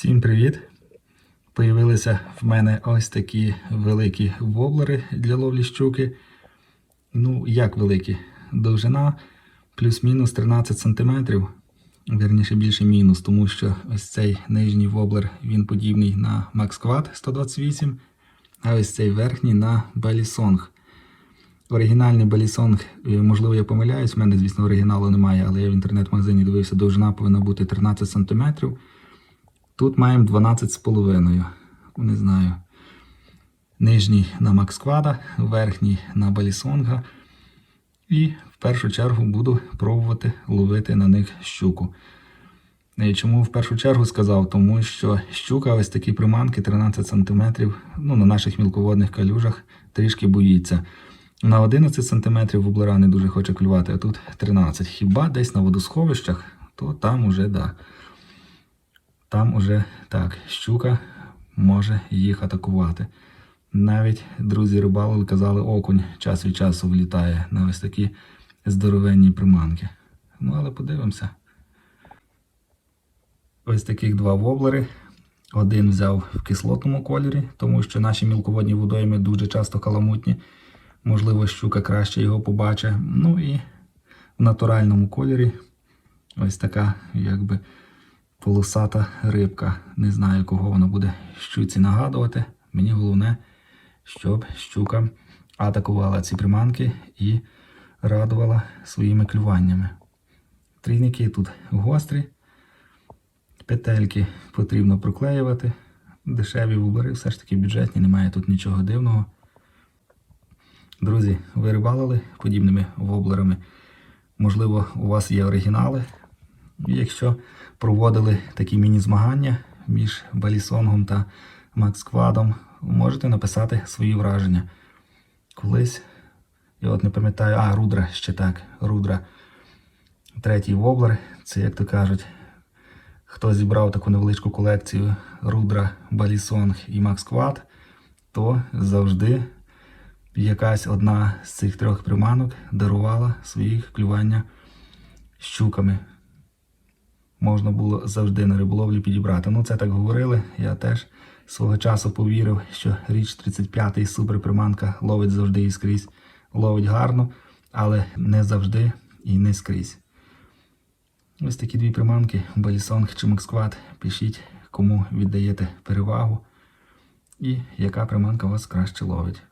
Всім привіт! Появилися в мене ось такі великі воблери для ловлі щуки. Ну, як великі? Довжина плюс-мінус 13 см. Вірніше більше мінус, тому що ось цей нижній воблер він подібний на Max Quad 128, а ось цей верхній на Balisong. Оригінальний Balisong, е, можливо, я помиляюсь, в мене, звісно, оригіналу немає, але я в інтернет-магазині дивився, довжина повинна бути 13 см. Тут маємо 12,5. Не знаю. Нижній на Quad, верхній на Balisonga. І в першу чергу буду пробувати ловити на них щуку. І Чому в першу чергу сказав? Тому що щука, ось такі приманки 13 см, ну, на наших мілководних калюжах трішки боїться. На 11 см воблера не дуже хоче клювати, а тут 13 Хіба десь на водосховищах, то там уже да. Там уже так, щука може їх атакувати. Навіть друзі рибалили казали, окунь час від часу влітає на ось такі здоровенні приманки. Ну, але подивимося. Ось таких два воблери. Один взяв в кислотному кольорі, тому що наші мілководні водойми дуже часто каламутні. Можливо, щука краще його побачить. Ну і в натуральному кольорі ось така, якби полосата рибка. Не знаю, кого вона буде щуці нагадувати. Мені головне, щоб щука атакувала ці приманки і радувала своїми клюваннями. Трійники тут гострі, петельки потрібно проклеювати. Дешеві вибори, все ж таки бюджетні, немає тут нічого дивного. Друзі, ви рибалили подібними воблерами. Можливо, у вас є оригінали. Якщо проводили такі міні-змагання між Балісонгом та Максквадом, можете написати свої враження. Колись, я от не пам'ятаю, а, Рудра ще так, Рудра. Третій воблер, це, як то кажуть, хто зібрав таку невеличку колекцію Рудра, Балісонг і Максквад, то завжди якась одна з цих трьох приманок дарувала своїх клювання щуками можна було завжди на риболовлі підібрати. Ну, це так говорили. Я теж свого часу повірив, що річ 35-й суперприманка ловить завжди і скрізь. Ловить гарно, але не завжди і не скрізь. Ось такі дві приманки, Балісонг чи Максквад. Пишіть, кому віддаєте перевагу і яка приманка вас краще ловить.